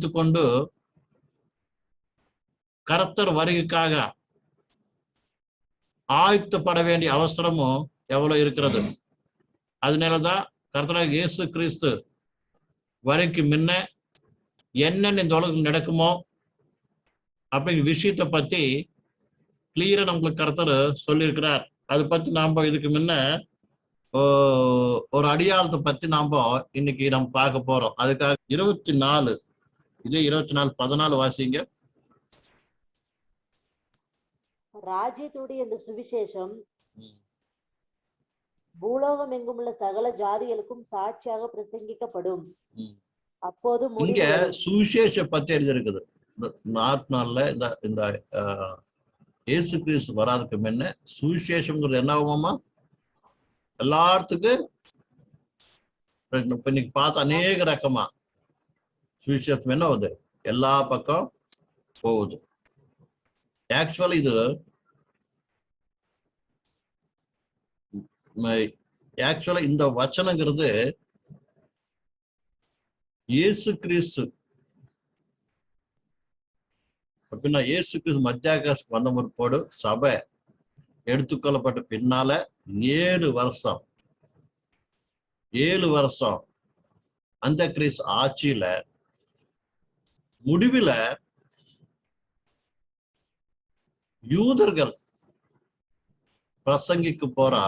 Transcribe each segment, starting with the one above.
கொண்டு கர்த்தர் வருகைக்காக ஆயத்தப்பட வேண்டிய அவசரமும் எவ்வளவு இருக்கிறது? அதனாலதான் கர்த்தராக இயேசு கிறிஸ்து வரைக்கு முன்ன என்னென்ன இந்த உலகம் நடக்குமோ அப்படிங்கிற விஷயத்தை பத்தி கிளியரா நம்மளுக்கு கர்த்தர் சொல்லியிருக்கிறார். அதை பத்தி நாம இதுக்கு முன்ன ஓ- ஒரு அடியாளத்தை பத்தி நாம இன்னைக்கு நம்ம பார்க்க போறோம். அதுக்காக இருபத்தி நாலு இதே இருபத்தி நாலு பதினாலு வாசிங்க ராஜ்யத்துடைய இந்த சுவிசேஷம். பூலோகம் எங்குமுள்ள சகல ஜாதிகளுக்கும் சாட்சியாக பிரசங்கிக்கப்படும். அப்போது இங்க. சுவிசேஷ பத்தி எழுதியிருக்குது நாட்டு நாள்ல இந்த இந்த இயேசு கிறிஸ்து வராதுக்கு முன்ன சுவிசேஷம்ங்கிறது என்ன ஆகுமாமா எல்லாத்துக்கும் இப்ப இன்னைக்கு பார்த்த அநேக ரகமா சுவிசேஷம் என்ன ஆகுது எல்லா பக்கம் போகுது. ஆக்சுவல் இது ஆக்சுவலா இந்த வச்சனங்கிறது இயேசு கிறிஸ்து. அப்படின்னா இயேசு கிறிஸ்து மத்தியாகாசுக்கு வந்த முற்போடு சபை எடுத்துக்கொள்ளப்பட்ட பின்னால ஏழு வருஷம் ஏழு வருஷம் அந்த கிறிஸ் ஆட்சியில முடிவுல யூதர்கள் பிரசங்கிக்கு போறா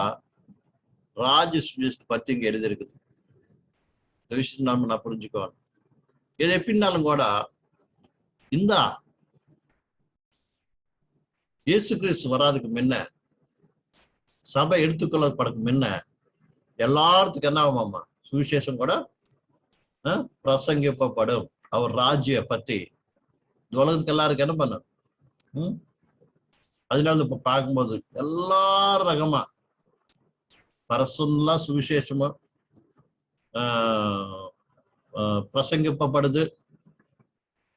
ராஜ சுவிஸ்ட் பத்தி இங்க எழுதியிருக்குது. இந்த விஷயம் நம்ம நான் புரிஞ்சுக்கோணும். இது எப்படின்னாலும் கூட இந்த இயேசு கிறிஸ்து வராதுக்கு முன்ன சபை எடுத்துக்கொள்ளப்படக்கு முன்ன எல்லாத்துக்கும் என்ன ஆகுமாமா சுவிசேஷம் கூட பிரசங்கிப்பப்படும் அவர் ராஜ்ய பத்தி. இந்த உலகத்துக்கு எல்லாருக்கும் என்ன பண்ணும் உம் அதனால இப்ப பார்க்கும்போது எல்லா ரகமா பரசுல்லா சுவிசேஷமா ஆஹ், ஆஹ், பிரசங்கிப்பப்படுது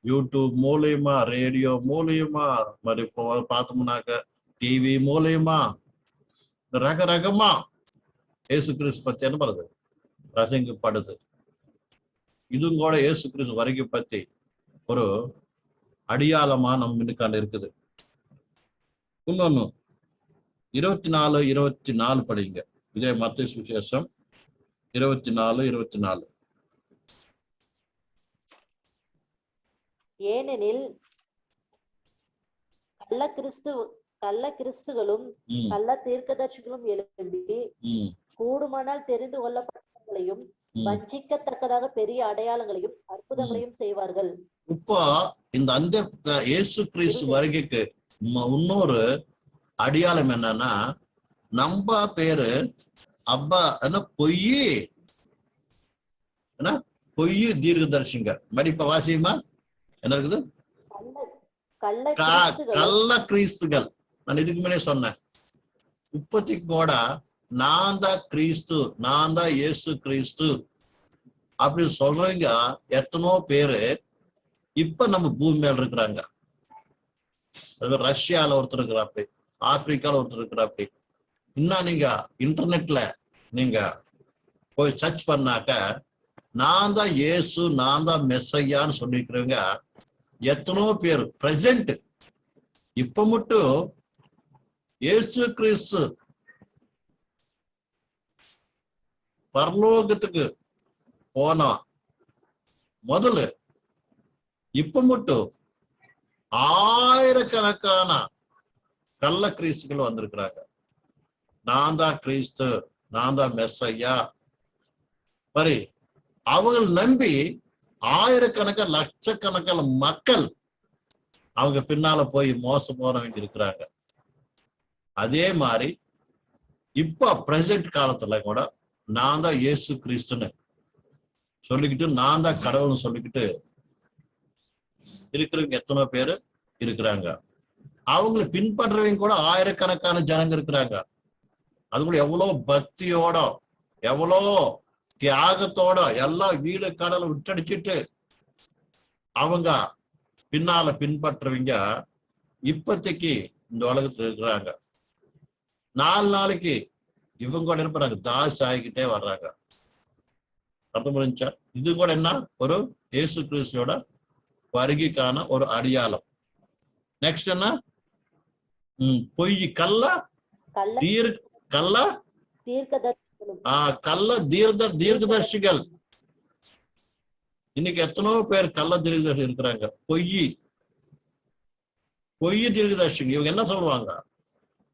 யூடியூப் மூலியமா ரேடியோ மூலியமா మరి இப்போ பார்த்தோம்னாக்க டிவி மூலியமா ரக ரகமா ஏசு கிறிஸ்து பத்தி என்ன பண்ணுது பிரசங்கிப்படுது. இதுவும் கூட இயேசு கிறிஸ்து வரைக்கும் பத்தி ஒரு அடியாளமா நம்ம முன்னுக்காண்டு இருக்குது. இன்னொன்னு இருபத்தி நாலு இருபத்தி நாலு படிங்க. இதே மத்திய சுவிசேஷம். இருபத்தி நாலு இருபத்தி நாலு ஏனெனில் கள்ள கிறிஸ்து கள்ள கிறிஸ்துகளும் கள்ள தீர்க்கதர்சிகளும் எழும்பி கூடுமானால் தெரிந்து கொள்ளப்பட்டவர்களையும் ம். வஞ்சிக்கத்தக்கதாக பெரிய அடையாளங்களையும் அற்புதங்களையும் செய்வார்கள். இப்போ இந்த அந்த இயேசு கிறிஸ்து வருகைக்கு இன்னொரு அடையாளம் என்னன்னா நம்ம பேரு அப்பா என்ன பொய் என்ன பொய் தீர்க்கதரிசிங்க. மடிப்ப வாசியமா? என்ன இருக்குது? கள்ள கிறிஸ்துகள். நான் இதுக்கு முன்னே சொன்னேன். இப்போதைக்கு கூட நான் தான் கிறிஸ்து நான் தான் இயேசு கிறிஸ்து. அப்படி சொல்றவங்க எத்தனோ பேரு இப்ப நம்ம பூமி மேல இருக்கிறாங்க. ரஷ்யால ஒருத்தர் இருக்கிறாப்பி ஆப்பிரிக்கால ஒருத்தர் இருக்கிறாப்பி இன்னும் நீங்க இன்டர்நெட்ல நீங்க போய் சர்ச் பண்ணாக்க நான் தான் இயேசு நான் தான் மெஸ்ஸையான்னு சொல்லிக்கிறவங்க எத்தனோ பேர் பிரசன்ட் இப்ப மட்டும் இயேசு கிறிஸ்து பரலோகத்துக்கு போனா முதல்ல இப்ப மட்டும் ஆயிரக்கணக்கான கள்ள கிறிஸ்துகள் வந்திருக்கிறாங்க. நான் தான் கிறிஸ்து நான் தான் மெஸ் ஐயா சரி அவங்கள் நம்பி ஆயிரக்கணக்கா லட்சக்கணக்கான மக்கள் அவங்க பின்னால போய் மோசம் போறவங்க இருக்கிறாங்க. அதே மாதிரி இப்ப பிரசன்ட் காலத்துல கூட நான் தான் இயேசு கிறிஸ்துன்னு. சொல்லிக்கிட்டு நான் தான் கடவுள்னு சொல்லிக்கிட்டு இருக்கிறவங்க எத்தனை பேரு இருக்கிறாங்க. அவங்களை பின்பற்றவங்க கூட ஆயிரக்கணக்கான ஜனங்க இருக்கிறாங்க. அது கூட எவ்வளவு பக்தியோட எவ்வளோ தியாகத்தோட எல்லாம் வீடு கடலை விட்டடிச்சிட்டு அவங்க பின்னால பின்பற்றவங்க இப்பத்தைக்கு இந்த உலகத்துல இருக்கிறாங்க. நாலு நாளைக்கு இவங்க கூட இருப்பாங்க தாஸ் ஆகிக்கிட்டே வர்றாங்க. அர்த்தம் புரிஞ்சா இது கூட என்ன? ஒரு இயேசு கிறிஸ்துவோட வருகைக்கான ஒரு அடையாளம். நெக்ஸ்ட் என்ன? பொய் கள்ள தீர் கள்ள தீர்க்கதரிசிகளும். ஆ, கள்ள தீர்க்க தீர்க்கதர்சிகள். இன்னைக்கு எத்தனோ பேர் கள்ள தீர்க்கதர்சி இருக்கிறாங்க. பொய். பொய் தீர்க்கதர்சிங்க. இவங்க என்ன சொல்லுவாங்க?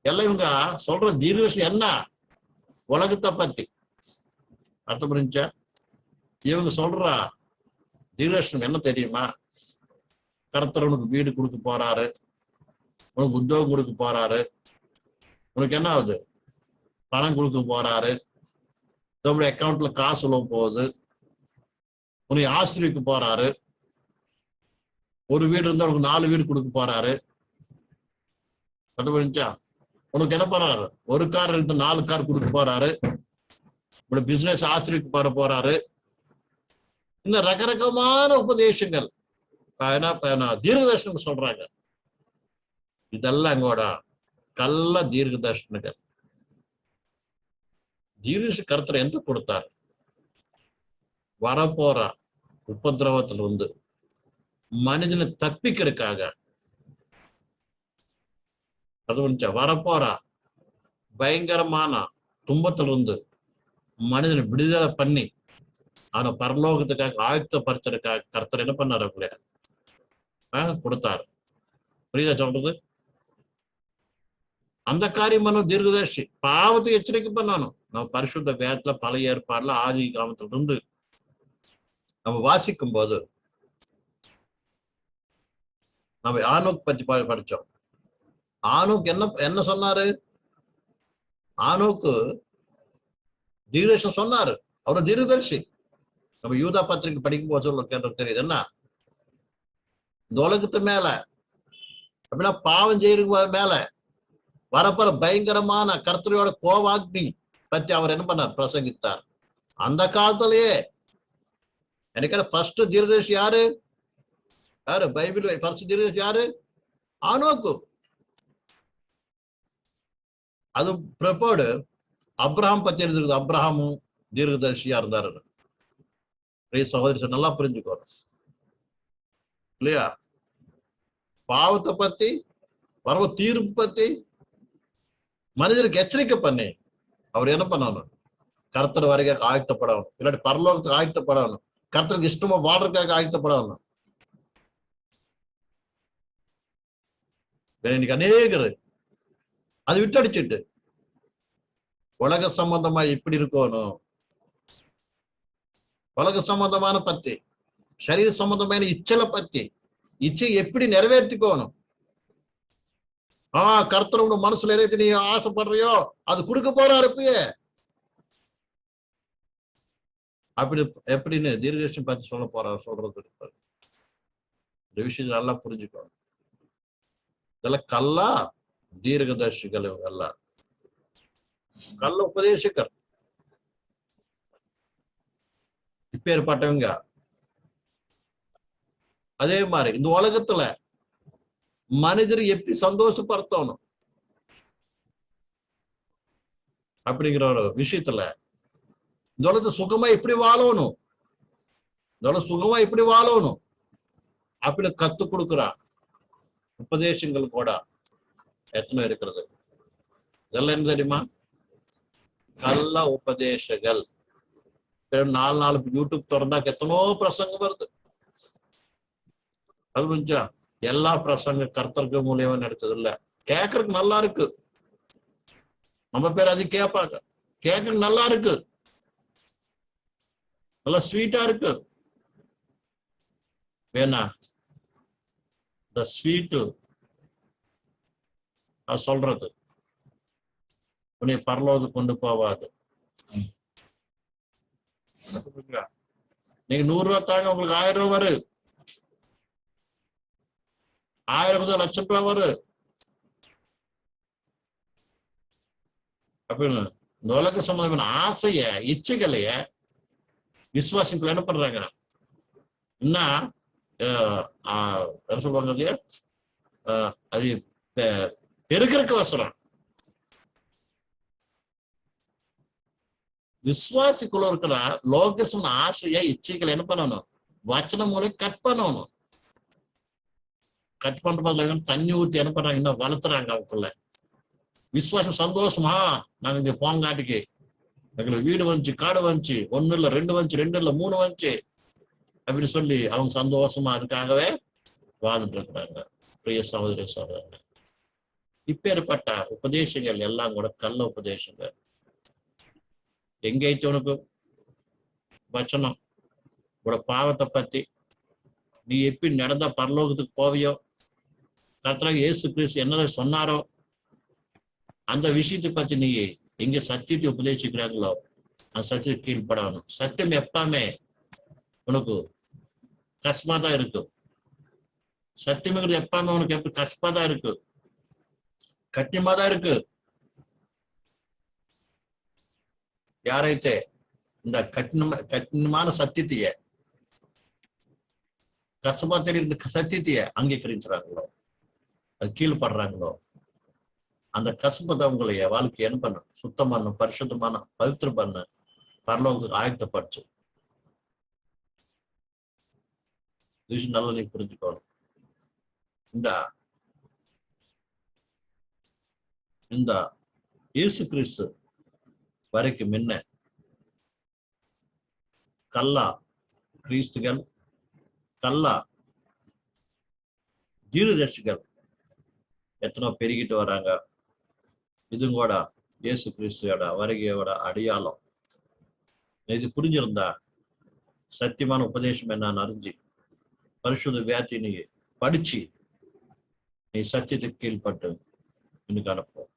எல்லாம் இவங்க சொல்ற தீர்க்கதர்சி என்ன? உலகத்தை பத்தி. அர்த்தம் புரிஞ்சா இவங்க சொல்றா தீர்க்கதர்ஷனம் என்ன தெரியுமா? கருத்தர் உனக்கு வீடு கொடுக்க போறாரு. உனக்கு உத்தியோகம் கொடுக்க போறாரு. உனக்கு என்ன ஆகுது? பணம் கொடுக்க போறாரு. நம்முடைய அக்கௌண்ட்ல காசு உள்ள போகுது. உனக்கு ஆஸ்திரிக்கு போறாரு. ஒரு வீடு இருந்தா உனக்கு நாலு வீடு கொடுக்க போறாரு. கண்டுபிடிச்சா உனக்கு என்ன போறாரு? ஒரு கார் இருந்து நாலு கார் கொடுக்க போறாரு. இப்படி பிசினஸ் ஆசிரியக்கு போற போறாரு. இந்த ரகரகமான உபதேசங்கள். அஹ் தீர்க்கதர்ஷனம் சொல்றாங்க. இதெல்லாம் கூட கல்ல தீர்க்கதர்ஷனங்கள் ஜீவிஷ கருத்துல எந்த கொடுத்தார்? வரப்போற. உபதிரவத்துல இருந்து மனிதனை தப்பிக்கிறதுக்காக. அது வரப்போறா வரப்போற. பயங்கரமான துன்பத்துல இருந்து மனிதனை விடுதலை பண்ணி அவனை பரலோகத்துக்காக ஆயுத்தப்படுத்துறதுக்காக கர்த்தர் என்ன பண்ணார் அப்படியா? கொடுத்தாரு. புரியுதா சொல்றது? அந்த காரியம் பண்ணும் தீர்க்கதர்ஷி பாவத்தை எச்சரிக்கை பண்ணணும். நம்ம பரிசுத்த வேதத்துல பழைய ஏற்பாடுல ஆதி காமத்திலிருந்து நம்ம வாசிக்கும் போது நம்ம ஆனோக் பற்றி படிச்சோம். ஆணுக்கு என்ன என்ன சொன்னாரு? ஆனோக்கு தீர்தர்ஷன் சொன்னாரு. அவரு தீர்தர்ஷி நம்ம யூதா பத்திரிக்கை படிக்கும் போது சொல்ல தெரியுது. என்ன? இந்த உலகத்து மேல அப்படின்னா பாவம் செய்யறதுக்கு மேல வரப்போற பயங்கரமான கர்த்தரையோட கோவாக்னி பத்தி அவர் என்ன பண்ணார்? பிரசங்கித்தார். அந்த காலத்திலேயே எனக்கு ஃபர்ஸ்ட் தீர்தர்ஷி யாரு? யாரு? பைபிள் ஃபர்ஸ்ட் தீர்தர்ஷி யாரு? ஆனோக்கு. அது ப்ரிப்பேர்டு அப்ரஹாம் பற்றி எழுதிருக்குது அப்ரஹாமும் தீர்க்கதர்ஷியா இருந்தாரு சகோதரி நல்லா புரிஞ்சுக்கோ. இல்லையா? பாவத்தை பத்தி வரவ தீர்ப்பு பத்தி மனிதருக்கு எச்சரிக்கை பண்ணி. அவர் என்ன பண்ணணும்? கருத்தர் வரைக்கும் ஆயத்தப்படணும். இல்லாட்டி பரலோகத்துக்கு ஆயத்தப்படணும். கருத்தருக்கு இஷ்டமா வாழ்றதுக்காக ஆயத்தப்படணும். இன்னைக்கு அநேகர் அது விட்டடிச்சுட்டு. உலக சம்பந்தமா எப்படி இருக்கணும்? உலக சம்பந்தமான பத்தி சரீர சம்பந்தமான இச்சலை பத்தி இச்சை எப்படி நிறைவேற்றிக்கணும்? ஆஹ் கர்த்தரோட மனசுல எதை நீ ஆசைப்படுறியோ அது கொடுக்க போறாரு இப்பயே அப்படி எப்படின்னு தீர்கேஷன் பத்தி சொல்ல போறாரு சொல்றது இந்த விஷயத்தை நல்லா புரிஞ்சுக்கணும் இதெல்லாம் கல்லா தீர்க்கதர்ஷிகள் இவங்க நல்ல கள்ள இப்பேற்பட்டவங்க அதே மாதிரி இந்த உலகத்துல மனிதர் எப்படி சந்தோஷப்படுத்தணும் அப்படிங்கிற ஒரு விஷயத்துல இந்த உலகத்தை சுகமா எப்படி வாழணும் இந்த உலக சுகமா எப்படி வாழணும் அப்படின்னு கத்து கொடுக்குறா உபதேசங்கள் கூட எத்தனை இருக்கிறது? இதெல்லாம் என்ன தெரியுமா? கள்ள உபதேசங்கள். நாலு நாலு யூடியூப் திறந்தா எத்தனோ பிரசங்கம் வருது. அது புரிஞ்சா எல்லா பிரசங்க கர்த்தர்கள் மூலியமா நடிச்சது இல்ல. கேட்கறதுக்கு நல்லா இருக்கு. நம்ம பேர் அது கேட்பாங்க கேட்கறதுக்கு நல்லா இருக்கு. நல்லா ஸ்வீட்டா இருக்கு. வேணா. இந்த ஸ்வீட்டு அது சொல்றது. உன்னை பரலோகம் கொண்டு போவாது. நீங்க நூறு ரூபா தாங்க உங்களுக்கு ஆயிரம் ரூபாய் வரும். ஆயிரம் முதல் லட்சம் ரூபா வரும். அப்படின்னு இந்த உலக சம்பந்தமான ஆசைய இச்சைகளைய விசுவாசிகள் என்ன பண்றாங்க? என்ன அஹ், ஆஹ், என்ன சொல்லுவாங்க அது அஹ், வசனம் விசுவாசிக்குள்ள இருக்கிற லோகசம் ஆசைய இச்சைகள் என்ன பண்ணணும்? வச்சனம் மூலம் கட் பண்ணணும். கட் பண்ற பதில் தண்ணி ஊத்தி என்ன பண்றாங்க? இன்னும் வளர்த்துறாங்க அவக்குள்ள விசுவாசம் சந்தோஷமா? நாங்க இங்க போங்காட்டுக்கு. எங்களுக்கு வீடு வந்துச்சு காடு வந்துச்சு. ஒன்னு இல்ல ரெண்டு வந்துச்சு ரெண்டு இல்ல மூணு வந்துச்சு. அப்படின்னு சொல்லி அவங்க சந்தோஷமா அதுக்காகவே வாழ்ந்துட்டு இருக்கிறாங்க. பிரிய சகோதரி சகோதரன் இப்பேற்பட்ட உபதேசங்கள் எல்லாம் கூட கள்ள உபதேசங்கள். எங்கேயிட்டு உனக்கு? வச்சனம். உட பாவத்தை பத்தி. நீ எப்படி நடந்தா பரலோகத்துக்கு போவியோ? கர்த்தராக இயேசு கிறிஸ்து என்னதை சொன்னாரோ? அந்த விஷயத்தை பத்தி நீ எங்க சத்தியத்தை உபதேசிக்கிறாங்களோ? அந்த சத்தியத்தை கீழ்ப்படணும். சத்தியம் எப்பவுமே உனக்கு கஷ்டமா தான் இருக்கும். சத்தியம்ங்கிறது எப்பவுமே உனக்கு எப்படி கஷ்டமா தான் இருக்கு கட்டியமா தான் இருக்கு. யாரைத்தே இந்த கட்டின கட்டினமான சத்தியத்தைய. கசமா தெரிந்த சத்தியத்தைய அங்கீகரிச்சுறாங்களோ? அது கீழ்படுறாங்களோ? அந்த கசுபத்தை தான் வாழ்க்கை என்ன பண்ணும் சுத்தமான பரிசுத்தமான பவித்திர பண்ண பரலோகத்துக்கு ஆயத்தப்பட்டு நல்லா நீ புரிஞ்சுக்கணும். இந்த இந்த இயேசு கிறிஸ்து வரைக்கும் முன்ன கல்லா கிறிஸ்துகள் கல்லா தீர்தர்ஷிகள் எத்தனோ பெருகிட்டு வராங்க. இதுவும் கூட இயேசு கிறிஸ்துவோட வருகையோட அடையாளம். இது புரிஞ்சிருந்தா சத்தியமான உபதேசம் என்னன்னு அறிஞ்சு பரிசுத வியாத்தி நீ படிச்சு நீ சத்தியத்துக்கு கீழ்பட்டு இன்னைக்கு அனுப்புவோம்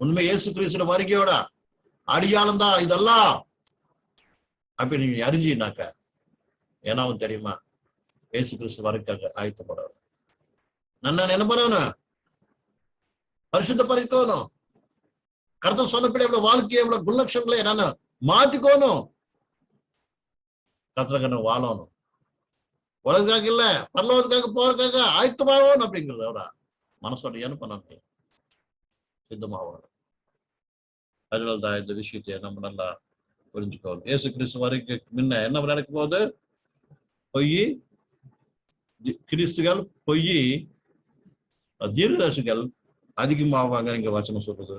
உண்மை இயேசு கிறிஸ்து வருகையோட அடியாளம் தான் இதெல்லாம். அப்படி நீங்க அறிஞ்சினாக்க ஏனாவும் தெரியுமா? இயேசு கிறிஸ்து வரைக்காக ஆயத்தப்படணும் நன்ன என்ன பண்ணணும் பரிசுத்த பறிக்கணும் கருத்து சொன்னப்படி எவ்வளவு வாழ்க்கையை எவ்வளவு குணலட்சங்களை நான் மாத்திக்கணும். கத்திரக்கண்ண வாழணும். உலகத்துக்காக இல்ல பரலோகத்துக்காக போறதுக்காக ஆயத்தமாகணும் அப்படிங்கிறத விட மனசோட என்ன பண்ண முடியும் சித்தமாகணும். அதனால தான் இந்த விஷயத்தை நம்ம நல்லா புரிஞ்சுக்கோம் இயேசு கிறிஸ்து வரைக்கும் முன்ன என்ன நடக்க போகுது பொய் கிறிஸ்துகள் பொய் தீர்தர்சிகள் அதிகமாவாங்க இங்க வச்சனம் சொல்றது.